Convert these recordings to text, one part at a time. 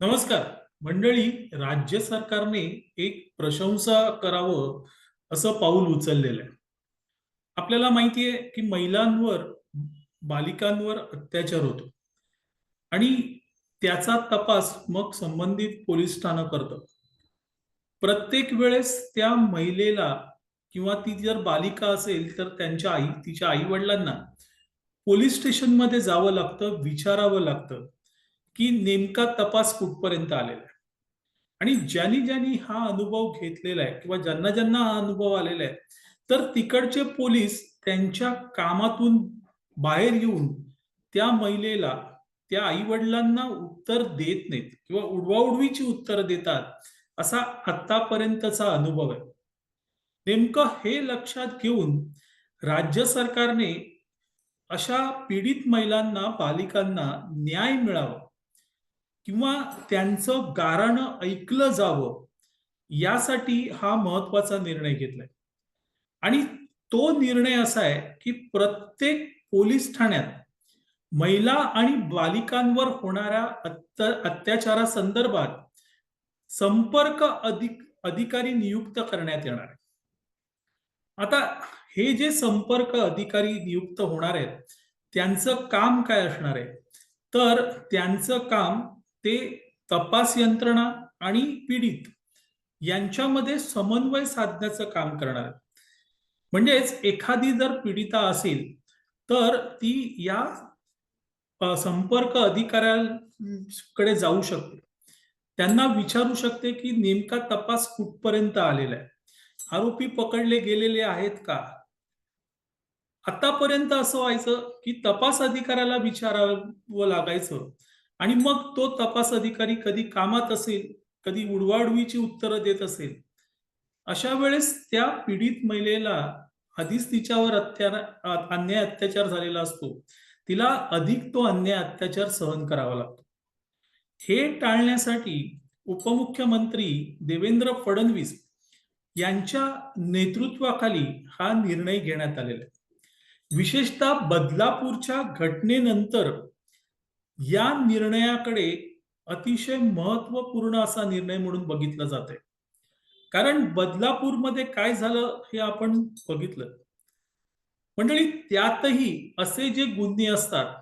नमस्कार. मंडळी राज्य सरकारने एक प्रशंसा करावं असं पाऊल उचललेलं आहे. आपल्याला माहिती आहे की महिलांवर बालिकांवर अत्याचार होतो. आणि त्याचा तपास मग संबंधित पोलीस ठाणं करतं प्रत्येक वेळेस त्या महिलेला किंवा ती जर बालिका असेल तर त्यांच्या आई तिच्या आई वडिलांना पोलीस स्टेशनमध्ये जावं लागतं विचारावं लागतं. की नेमका तपास कुठपर्यंत आलेला आहे? आणि ज्यांनी ज्यांनी हा अनुभव घेतलेला आहे किंवा ज्यांना ज्यांना हा अनुभव आलेला आहे तर तिकडचे पोलीस त्यांच्या कामातून बाहेर येऊन त्या महिलेला त्या आई वडिलांना उत्तर देत नाहीत किंवा उडवाउडवीची उत्तर देतात असा आतापर्यंतचा अनुभव आहे. नेमकं हे लक्षात घेऊन राज्य सरकारने अशा पीडित महिलांना बालिकांना न्याय मिळावा किंवा त्यांचं गाराणं ऐकलं जावं यासाठी हा महत्त्वाचा निर्णय घेतलाय. आणि तो निर्णय असा आहे की प्रत्येक पोलीस ठाण्यात महिला आणि बालिकांवर होणाऱ्या अत्याचारा अत्याचारासंदर्भात संपर्क अधिक अधिकारी नियुक्त करण्यात येणार आहे आता हे जे संपर्क अधिकारी नियुक्त होणार आहेत त्यांचं काम काय असणार आहे? तर त्यांचं काम ते तपास यंत्रणा आणि पीडित यांच्यामध्ये समन्वय साधण्याचं काम करणार. म्हणजेच एखादी जर पीडिता असेल तर ती या संपर्क अधिकाऱ्याकडे जाऊ शकते. त्यांना विचारू शकते की नेमका तपास कुठपर्यंत आलेला आहे. आरोपी पकडले गेलेले आहेत का? आतापर्यंत असं व्हायचं की तपास अधिकाऱ्याला विचारावं लागायचं. आणि मग तो तपास अधिकारी कधी कामात असेल कधी उडवाउडवीची उत्तरं देत असेल अशा वेळेस त्या पीडित महिलेला आधीच तिच्यावर अत्यार अन्याय अत्याचार झालेला असतो. तिला अधिक तो अन्याय अत्याचार सहन करावा लागतो. हे टाळण्यासाठी उपमुख्यमंत्री देवेंद्र फडणवीस यांच्या नेतृत्वाखाली हा निर्णय घेण्यात आलेला आहे. विशेषतः बदलापूरच्या घटनेनंतर या निर्णयाकडे अतिशय महत्त्वपूर्ण असा निर्णय म्हणून बघितला जात आहे कारण बदलापूरमध्ये काय झालं हे आपण बघितलं. मंडळी त्यातही असे जे गुन्हे असतात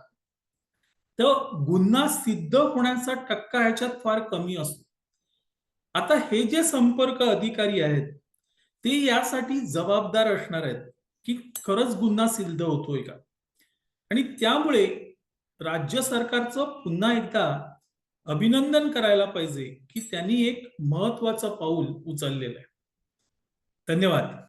तर गुन्हा सिद्ध होण्याचा टक्का ह्याच्यात फार कमी असतो. आता हे जे संपर्क अधिकारी आहेत ते यासाठी जबाबदार असणार आहेत की खरंच गुन्हा सिद्ध होतोय का? आणि त्यामुळे राज्य सरकारचं पुन्हा एकदा अभिनंदन करायला पाहिजे की त्यांनी एक महत्वाचं पाऊल उचललेलं आहे. धन्यवाद.